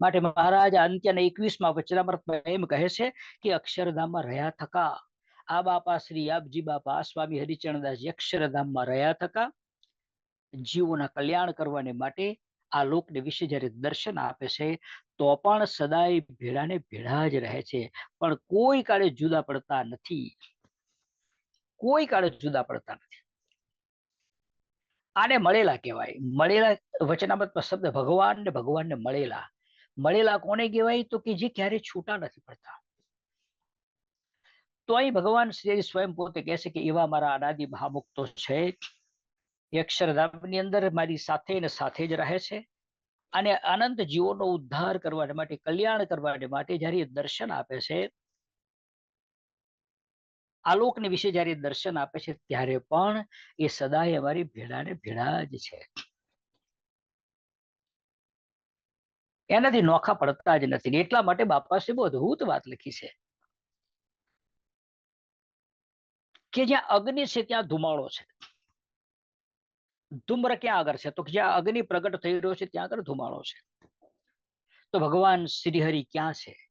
માટે મહારાજ અંત્યના એકવીસમાં વચનામૃતમાં એમ કહે છે કે અક્ષરધામમાં રહ્યા થકા. આ બાપા શ્રી આપજી બાપા સ્વામી હરિચરણદાસજી અક્ષરધામમાં રહ્યા થકા. જીવોના કલ્યાણ કરવાને માટે આ લોકને વિશે જ્યારે દર્શન આપે છે, તો પણ સદાય ભેળાને ભેળા જ રહે છે. પણ કોઈ કાળે જુદા પડતા નથી. કોઈ કાળે જુદા પડતા નથી. આને મળેલા કહેવાય. મળેલા વચનામતમાં શબ્દ ભગવાન ને ભગવાનને મળેલા. મળેલા કોને કહેવાય? તો કે જે ક્યારે છૂટા નથી પડતા. તો અહીં ભગવાન શ્રી સ્વયં પોતે કહે કે એવા મારા અનાદિ મહામુક્તો છે. અક્ષરધામની અંદર મારી સાથે ને સાથે જ રહે છે અને અનંત જીવોનો ઉદ્ધાર કરવા માટે, કલ્યાણ કરવા માટે જ્યારે દર્શન આપે છે, આલોકને વિશે જ્યારે દર્શન આપે છે, ત્યારે પણ એ સદાય અમારી ભેળા ને ભેળા જ છે. એનાથી નોખા પડતા જ નથી. એટલા માટે બાપાશ્રી બહુ અદભુત વાત લખી છે. કે જ્યાં અગ્નિ છે ત્યાં ધુમાડો છે. ધુમ્ર ક્યાં આગળ છે? તો જ્યાં અગ્નિ પ્રગટ થઈ રહ્યો છે ત્યાં આગળ ધુમાડો છે. તો ભગવાન શ્રીહરિ ક્યાં છે?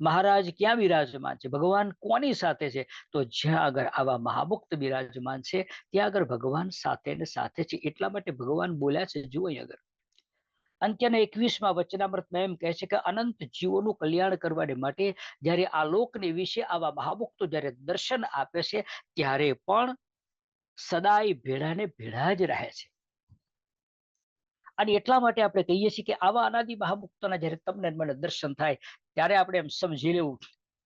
મહારાજ ક્યાં બિરાજમાન છે? ભગવાન કોની સાથે છે? તો જ્યાં આગળ આવા મહામુક્ત બિરાજમાન છે, ત્યાં આગળ ભગવાન સાથે ને સાથે છે. એટલા માટે ભગવાન બોલ્યા છે, જુઓ આગળ. અંત્યના એકવીસમાં વચનામૃતમાં એમ કહે છે કે અનંત જીવોનું કલ્યાણ કરવા માટે જ્યારે આ લોકને વિશે આવા મહામુક્તો જ્યારે દર્શન આપે છે, ત્યારે પણ સદાય ભેળાને ભેળા જ રહે છે. અને એટલા માટે આપણે કહીએ છીએ કે આવા અનાદિ મહામુક્તોના જ્યારે તમને મને દર્શન થાય, ત્યારે આપણે એમ સમજી લેવું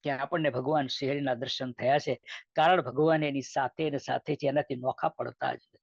કે આપણને ભગવાન શ્રીહરિના દર્શન થયા છે. કારણ ભગવાન એની સાથે સાથે છે એનાથી નોખા પડતા જ નથી